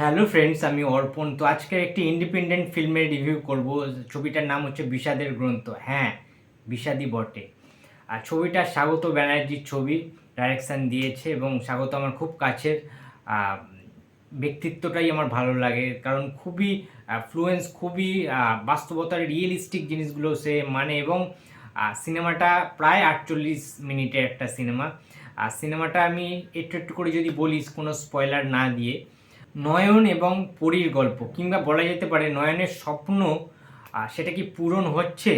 Hello friends আমি অর্পণ। তো আজকে একটি ইন্ডিপেন্ডেন্ট ফিল্মের রিভিউ করব। ছবিটার নাম হচ্ছে বিষাদের গ্রন্থ। হ্যাঁ বিষাদি বটে। আর ছবিটা স্বাগত ব্যানার্জির ছবি ডাইরেকশান দিয়েছে এবং স্বাগত আমার খুব কাছের ব্যক্তিত্বটাই আমার ভালো লাগে। কারণ খুবই ফ্লুয়েন্স খুবই বাস্তবতার রিয়েলিস্টিক জিনিসগুলো সে মানে এবং সিনেমাটা প্রায় আটচল্লিশ মিনিটের একটা সিনেমা আর সিনেমাটা আমি একটু একটু করে যদি বলিস, কোনো স্পয়লার না দিয়ে। নয়ন এবং পরীর গল্প, কিংবা বলা যেতে পারে নয়নের স্বপ্ন সেটা কি পূরণ হচ্ছে,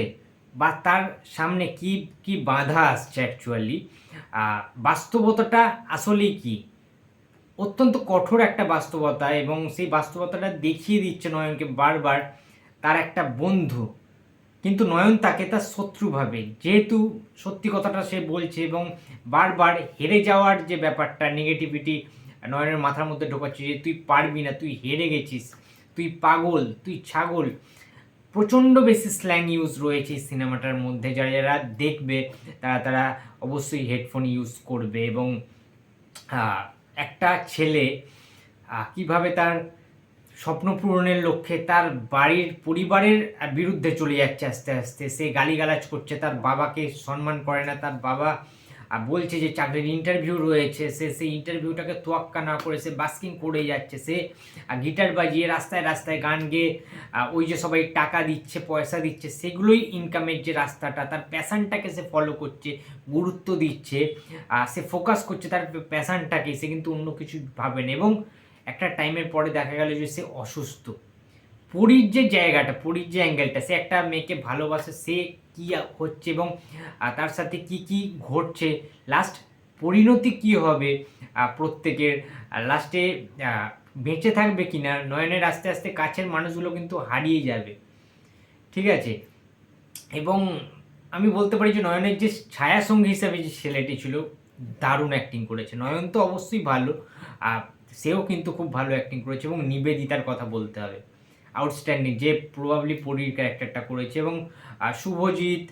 বা তার সামনে কি কি বাধা আসছে অ্যাকচুয়ালি বাস্তবতাটা আসলেই কি? অত্যন্ত কঠোর একটা বাস্তবতা এবং সেই বাস্তবতাটা দেখিয়ে দিচ্ছে নয়নকে বারবার তার একটা বন্ধু। কিন্তু নয়ন তাকে তার শত্রু ভাবে, যেহেতু সত্যি কথাটা সে বলছে এবং বারবার হেরে যাওয়ার যে ব্যাপারটা নেগেটিভিটি নয়নের মাথার মধ্যে ঢোকাচ্ছে যে তুই পারবি না, তুই হেরে গেছিস, তুই পাগল, তুই ছাগল। প্রচণ্ড বেশি স্ল্যাং ইউজ রয়েছে সিনেমাটার মধ্যে, যারা যারা দেখবে তারা তারা অবশ্যই হেডফোন ইউজ করবে এবং একটা ছেলে কীভাবে তার স্বপ্ন পূরণের লক্ষ্যে তার বাড়ির পরিবারের বিরুদ্ধে চলে যাচ্ছে আস্তে আস্তে। সে গালিগালাজ করছে, তার বাবাকে সম্মান করে না, তার বাবা বলছে যে চাকরির ইন্টারভিউ রয়েছে, সে সেই ইন্টারভিউটাকে তোয়াক্কা না করে সে বাস্কিং করে যাচ্ছে সে। গিটার বাজিয়ে রাস্তায় রাস্তায় গান গেয়ে ওই যে সবাই টাকা দিচ্ছে, পয়সা দিচ্ছে, সেগুলোই ইনকামের যে রাস্তাটা, তার প্যাশানটাকে সে ফলো করছে, গুরুত্ব দিচ্ছে সে ফোকাস করছে তার প্যাশনটাকে সে কিন্তু অন্য কিছু ভাবে না। এবং একটা টাইমের পরে দেখা গেল যে সে অসুস্থ। পুরীর যে জায়গাটা, পুরীর যে অ্যাঙ্গেলটা সে একটা মেয়েকে ভালোবাসে, সে কি হচ্ছে এবং তার সাথে কি কি ঘটছে? লাস্ট পরিণতি কি হবে? প্রত্যেকের লাস্টে বেঁচে থাকবে কিনা নয়নের আস্তে আস্তে কাছের মানুষগুলো কিন্তু হারিয়ে যাবে। ঠিক আছে? এবং আমি বলতে পারি যে নয়নের যে ছায়া সঙ্গী হিসাবে যে ছেলেটি ছিল, দারুণ অ্যাক্টিং করেছে। নয়ন তো অবশ্যই ভালো সেও কিন্তু খুব ভালো অ্যাক্টিং করেছে এবং নিবেদিতার কথা বলতে হবে। আউটস্ট্যান্ডিং যে প্রবাবলি পরীর ক্যারেক্টারটা করেছে এবং শুভজিৎ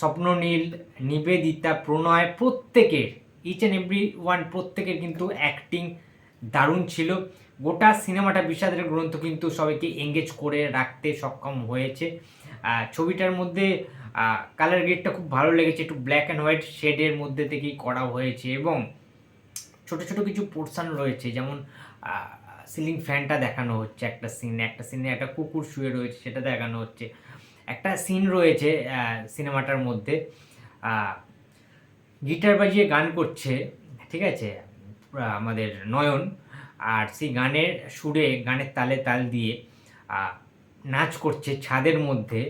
স্বপ্ননীল, নিবেদিতা, প্রণয় প্রত্যেকের ইচ অ্যান্ড এভরি ওয়ান প্রত্যেকের কিন্তু অ্যাক্টিং দারুণ ছিল। গোটা সিনেমাটা বিষাদের গ্রন্থ কিন্তু সবাইকে এঙ্গেজ করে রাখতে সক্ষম হয়েছে। ছবিটার মধ্যে কালার গ্রেডটা খুব ভালো লেগেছে, একটু ব্ল্যাক অ্যান্ড হোয়াইট শেডের মধ্যে থেকেই করা হয়েছে এবং ছোট ছোট কিছু পোর্শন রয়েছে, যেমন সিলিং ফ্যানটা দেখানো হচ্ছে, একটা সিনে একটা সিনে একটা কুকুর শুয়ে রয়েছে, সেটা দেখানো হচ্ছে। একটা সিন রয়েছে সিনেমাটার মধ্যে। গিটার বাজিয়ে গান করছে, ঠিক আছে? আমাদের নয়ন। আর সেই গানের সুরে, গানের তালে তাল দিয়ে নাচ করছে ছাদের মধ্যে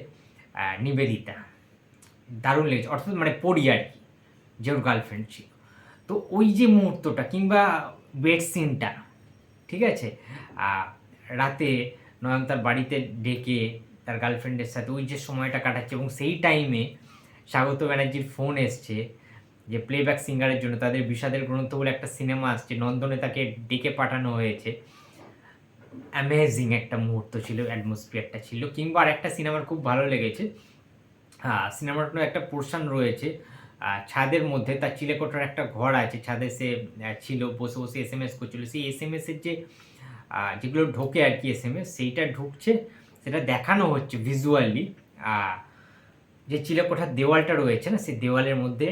নিবেদিতা। দারুণ লেগেছে। অর্থাৎ মানে পড়ি আর কি, যে ওর গার্লফ্রেন্ড ছিল। তো ওই যে মুহূর্তটা, কিংবা বেড সিনটা ঠিক আছে? রাতে নয়ন তার বাড়িতে ডেকে তার গার্লফ্রেন্ডের সাথে ওই যে সময়টা কাটাচ্ছে এবং সেই টাইমে স্বাগত ব্যানার্জির ফোন এসছে যে প্লেব্যাক সিঙ্গারের জন্য। তাদের বিষাদের গ্রন্থ বলে একটা সিনেমা আসছে, নন্দনে তাকে ডেকে পাঠানো হয়েছে। অ্যামেজিং একটা মুহূর্ত ছিল অ্যাটমসফিয়ারটা ছিল। কিংবা আর একটা সিনেমার খুব ভালো লেগেছে। হ্যাঁ সিনেমাটার একটা পোর্শন রয়েছে। ছাদের মধ্যে, তার চিলেকোটার একটা ঘর আছে, ছাদে সে ছিল, বসে বসে এস এম এস করছিল। সেই এস এম এসের যে যেগুলো ঢোকে আর কি এস এম এস সেইটা ঢুকছে, সেটা দেখানো হচ্ছে ভিজুয়ালি যে চিলেকোঠার দেওয়ালটা রয়েছে না, সেই দেওয়ালের মধ্যে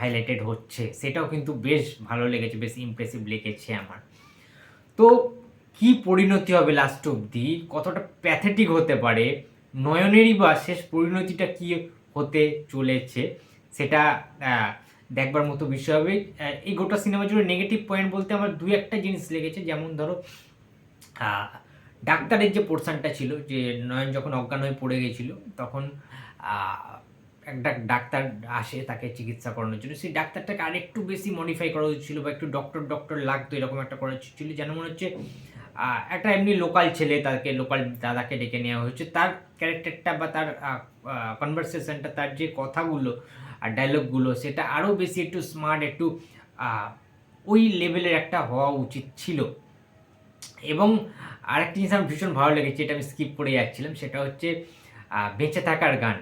হাইলাইটেড হচ্ছে। সেটাও কিন্তু বেশ ভালো লেগেছে, বেশ ইমপ্রেসিভ লেগেছে আমার। তো কি পরিণতি হবে লাস্ট অবধি? কতটা প্যাথেটিক হতে পারে? নয়নেরই বা শেষ পরিণতিটা কি হতে চলেছে? সেটা দেখবার মতো বিষয় হবে। এই গোটা সিনেমা জুড়ে নেগেটিভ পয়েন্ট বলতে আমার দুই একটা জিনিস লেগেছে। যেমন ধরো ডাক্তারের যে পোর্শনটা ছিল, যে নয়ন যখন অজ্ঞান হয়ে পড়ে গেছিল, তখন একটা ডাক্তার আসে তাকে চিকিৎসা করানোর জন্য। সেই ডাক্তারটাকে আরেকটু বেশি মডিফাই করা উচিত ছিল বা একটু ডক্টর ডক্টর লাগতো এরকম একটা করা ছিল যেন মনে হচ্ছে একটা এমনি লোকাল ছেলে তাকে লোকাল দাদাকে ডেকে নেওয়া হয়েছে। তার ক্যারেক্টারটা বা তার কনভারসেশনটা তার যে কথাগুলো ডায়লগগুলো সেটা আরও বেশি একটু স্মার্ট একটু ওই লেভেলের একটা হওয়া উচিত ছিল। এবং আরেকটা জিনিস আমার ভীষণ ভালো লেগেছে এটা আমি স্কিপ করে যাচ্ছিলাম, সেটা হচ্ছে বেঁচে থাকার গান।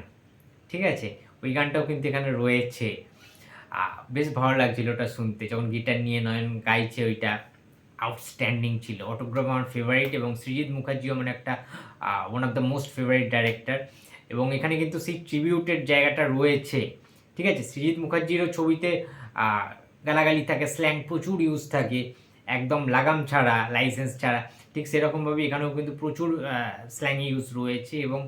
ঠিক আছে? ওই গানটাও কিন্তু এখানে রয়েছে। বেশ ভালো লাগছিল ওটা শুনতে। যখন গিটার নিয়ে নয়ন গাইছে ওইটা আউটস্ট্যান্ডিং ছিল। অটোগ্রাফ আমার ফেভারিট এবং সৃজিৎ মুখার্জিও মানে একটা one of the most favourite director এবং এখানে কিন্তু সেই ট্রিবিউটের জায়গাটা রয়েছে। ঠিক আছে? সৃজিৎ মুখার্জিরও ছবিতে গালাগালি থাকে স্ল্যাং প্রচুর ইউজ থাকে, একদম লাগাম ছাড়া লাইসেন্স ছাড়া। ঠিক সেরকমভাবে এখানেও কিন্তু প্রচুর স্ল্যাং ইউজ রয়েছে এবং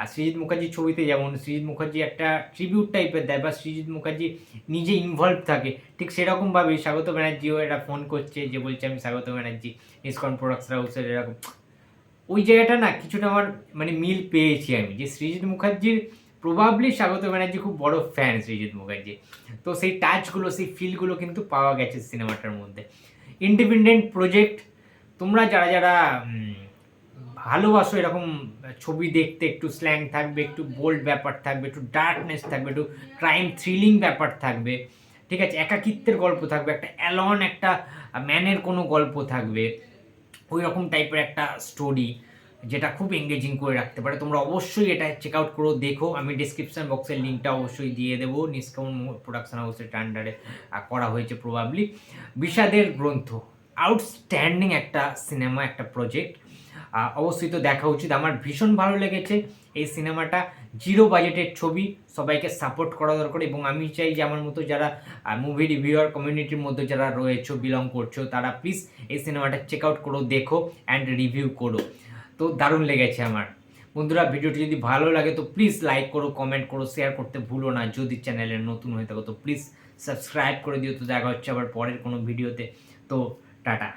আর সৃজিৎ মুখার্জির ছবিতে যেমন সৃজিৎ মুখার্জি একটা ট্রিবিউট টাইপের দেয় বা সৃজিৎ মুখার্জি নিজে ইনভলভ থাকে, ঠিক সেরকমভাবেই স্বাগত ব্যানার্জিও এটা ফোন করছে যে বলছে আমি স্বাগত ব্যানার্জি ইসকন প্রোডাক্টস হাউসের এরকম। ওই জায়গাটা না কিছুটা আমার মানে মিল পেয়েছি আমি, যে সৃজিৎ মুখার্জির প্রবাবলি স্বাগত ব্যানার্জি খুব বড় ফ্যান সৃজিৎ মুখার্জি। তো সেই টাচগুলো সেই ফিলগুলো কিন্তু পাওয়া গেছে সিনেমাটার মধ্যে। ইন্ডিপেন্ডেন্ট প্রজেক্ট তোমরা যারা যারা ভালোবাসো এরকম ছবি দেখতে, একটু স্ল্যাং থাকবে, একটু বোল্ড ব্যাপার থাকবে, একটু ডার্কনেস থাকবে, একটু ক্রাইম থ্রিলিং ব্যাপার থাকবে, ঠিক আছে? একাকিত্বের গল্প থাকবে, একটা অ্যালন একটা ম্যানের কোনো গল্প থাকবে ওই রকম টাইপের একটা স্টোরি যেটা খুব এঙ্গেজিং করে রাখতে পারে। তোমরা অবশ্যই এটা চেক আউট করো, দেখো। আমি ডিসক্রিপশন বক্সের লিঙ্কটা অবশ্যই দিয়ে দেবো। নিষ্কাউন প্রোডাকশন হাউসের আন্ডারে করা হয়েছে প্রবাবলি বিষাদের গ্রন্থ আউটস্ট্যান্ডিং একটা সিনেমা একটা প্রজেক্ট অবশ্যই তো দেখা উচিত। আমার ভীষণ ভালো লেগেছে এই সিনেমাটা জিরো বাজেটের ছবি, সবাইকে সাপোর্ট করা দরকার। এবং আমি চাই যে আমার মতো যারা মুভি রিভিউয়ার কমিউনিটির মধ্যে যারা রয়েছো বিলং করছ, তারা প্লিজ এই সিনেমাটা চেক আউট করো, দেখো অ্যান্ড রিভিউ করো। তো দারুণ লেগেছে আমার। বন্ধুরা, ভিডিওটি যদি ভালো লাগে তো প্লিজ লাইক করো কমেন্ট করো শেয়ার করতে ভুলো না। যদি চ্যানেলে নতুন হয়ে থাকো তো প্লিজ সাবস্ক্রাইব করে দিও। তো দেখা হচ্ছে আবার পরের কোনো ভিডিওতে তো টাটা।